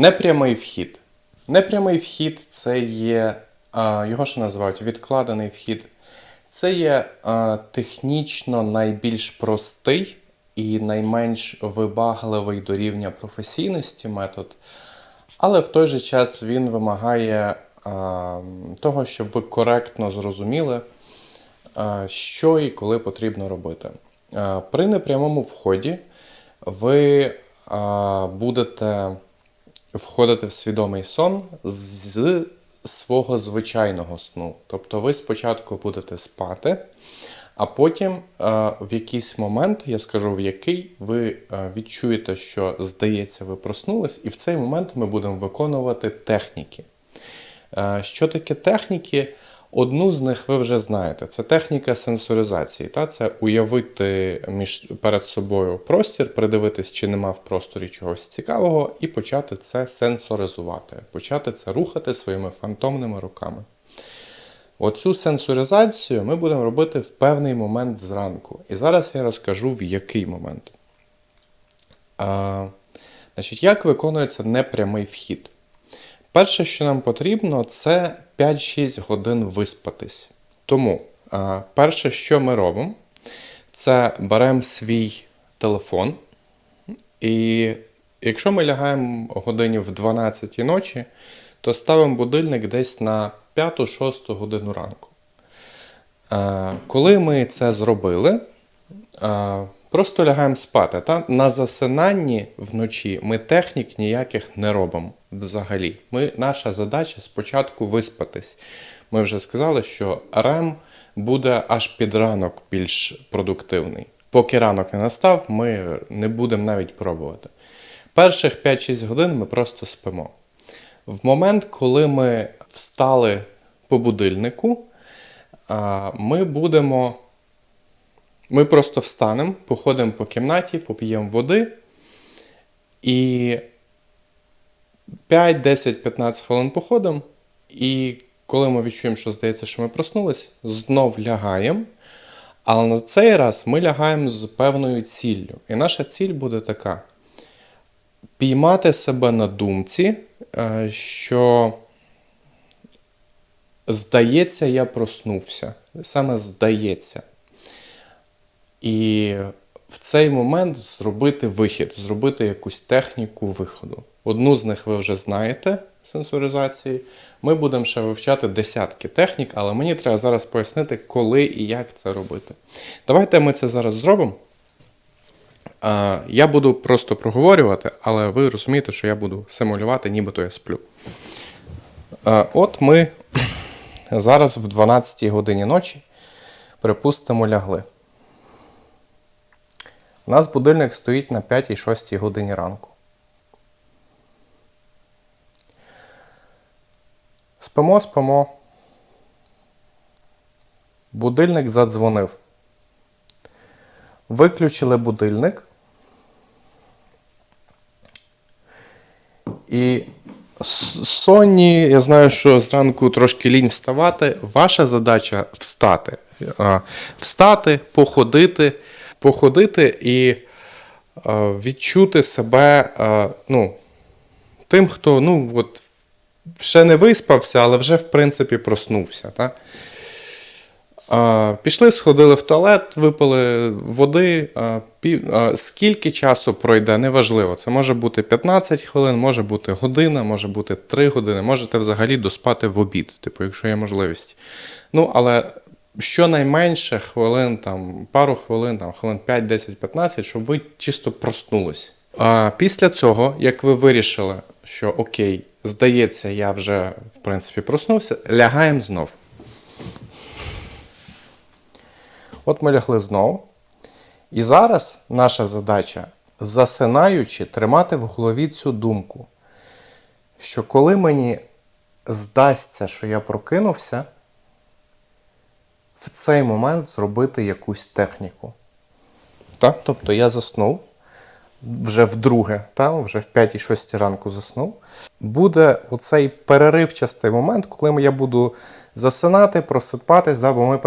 Непрямий вхід. Непрямий вхід це є, його ще називають відкладений вхід. Це є технічно найбільш простий і найменш вибагливий до рівня професійності метод, але в той же час він вимагає того, щоб ви коректно зрозуміли, що і коли потрібно робити. При непрямому вході ви будете входити в свідомий сон з свого звичайного сну. Тобто ви спочатку будете спати, а потім е, в якийсь момент, я скажу в який, ви е, відчуєте, що здається, ви проснулись, і в цей момент ми будемо виконувати техніки. Е, Що таке техніки? Одну з них ви вже знаєте. Це техніка сенсоризації. Та? Це уявити між, перед собою простір, придивитись, чи нема в просторі чогось цікавого, і почати це сенсоризувати, почати це рухати своїми фантомними руками. Оцю сенсоризацію ми будемо робити в певний момент зранку. І зараз я розкажу, в який момент. А, значить, як виконується непрямий вхід? Перше, що нам потрібно, це 5-6 годин виспатись. Тому перше, що ми робимо, це беремо свій телефон. І якщо ми лягаємо годині в 12 ночі, то ставимо будильник десь на 5-6 годину ранку. Е, Коли ми це зробили, е, просто лягаємо спати. Та? На засинанні вночі ми технік ніяких не робимо взагалі. Ми, наша задача спочатку виспатись. Ми вже сказали, що РЕМ буде аж під ранок більш продуктивний. Поки ранок не настав, ми не будемо навіть пробувати. Перших 5-6 годин ми просто спимо. В момент, коли ми встали по будильнику, ми будемо. Ми просто встанемо, походимо по кімнаті, поп'ємо води і 5, 10, 15 хвилин походимо. І коли ми відчуємо, що здається, що ми проснулись, знов лягаємо. Але на цей раз ми лягаємо з певною ціллю. І наша ціль буде така: піймати себе на думці, е, що здається, я проснувся. Саме здається. І в цей момент зробити вихід, зробити якусь техніку виходу. Одну з них ви вже знаєте сенсоризації. Ми будемо ще вивчати десятки технік, але мені треба зараз пояснити, коли і як це робити. Давайте ми це зараз зробимо. Я буду просто проговорювати, але ви розумієте, що я буду симулювати, нібито я сплю. От ми зараз в 12 годині ночі, припустимо, лягли. У нас будильник стоїть на 5-6 годині ранку. Спимо, спимо. Будильник задзвонив. Виключили будильник. І сонні, я знаю, що зранку трошки лінь вставати. Ваша задача встати. Встати, походити, походити і а, відчути себе а, ну, тим, хто ну, от, ще не виспався, але вже, в принципі, проснувся. Так? Пішли, сходили в туалет, випили води. Скільки часу пройде, неважливо. Це може бути 15 хвилин, може бути година, може бути 3 години, можете взагалі доспати в обід, типу, якщо є можливість. Ну, але щонайменше хвилин, там, пару хвилин, там, хвилин 5, 10, 15, щоб ви чисто проснулись. А після цього, як ви вирішили, що окей, здається, я вже в принципі проснувся, лягаємо знов. От ми лягли знову. І зараз наша задача, засинаючи, тримати в голові цю думку, що коли мені здасться, що я прокинувся, в цей момент зробити якусь техніку. Так? Тобто я заснув вже вдруге, та? вже в 5-6 ранку заснув. Буде оцей переривчастий момент, коли я буду засинати, просипатись, да? бо ми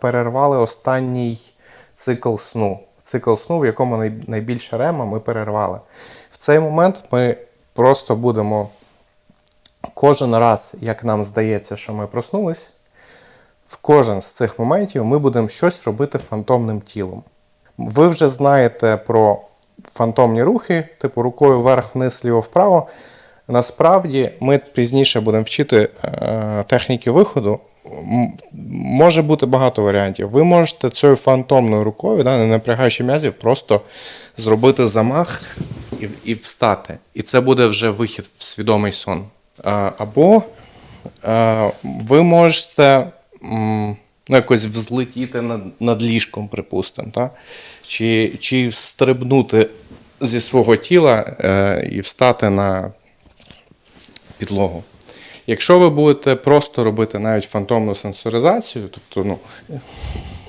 перервали останній цикл сну. Цикл сну, в якому найбільше рема ми перервали. В цей момент ми просто будемо кожен раз, як нам здається, що ми проснулись, в кожен з цих моментів ми будемо щось робити фантомним тілом. Ви вже знаєте про фантомні рухи, типу рукою вверх-вниз, ліво-вправо. Насправді ми пізніше будемо вчити е, техніки виходу. Може бути багато варіантів. Ви можете цією фантомною рукою, да, не напрягаючи м'язів, просто зробити замах і, і встати. І це буде вже вихід в свідомий сон. А, або е, ви можете ну, якось взлетіти над, над ліжком, припустимо, та? Чи, чи стрибнути зі свого тіла е, і встати на підлогу. Якщо ви будете просто робити навіть фантомну сенсоризацію, тобто, ну,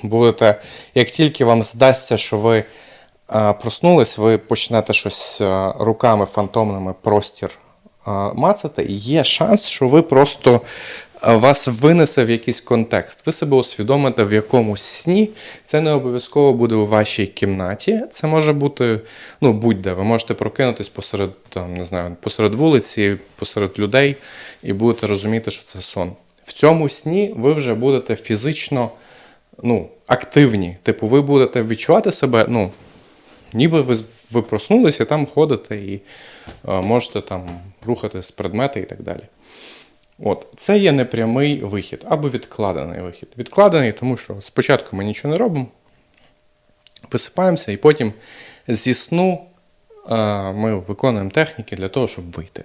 будете, як тільки вам здасться, що ви а, проснулись, ви почнете щось а, руками фантомними простір мацати, і є шанс, що ви просто вас винесе в якийсь контекст. Ви себе усвідомите в якомусь сні. Це не обов'язково буде у вашій кімнаті. Це може бути ну, будь-де. Ви можете прокинутись посеред, там, не знаю, посеред вулиці, посеред людей, і будете розуміти, що це сон. В цьому сні ви вже будете фізично ну, активні. Типу, ви будете відчувати себе, ну, ніби ви, ви проснулися, там ходите і е, можете там рухати з предмети і так далі. От, це є непрямий вихід або відкладений вихід. Відкладений, тому що спочатку ми нічого не робимо, висипаємося, і потім зі сну е, ми виконуємо техніки для того, щоб вийти.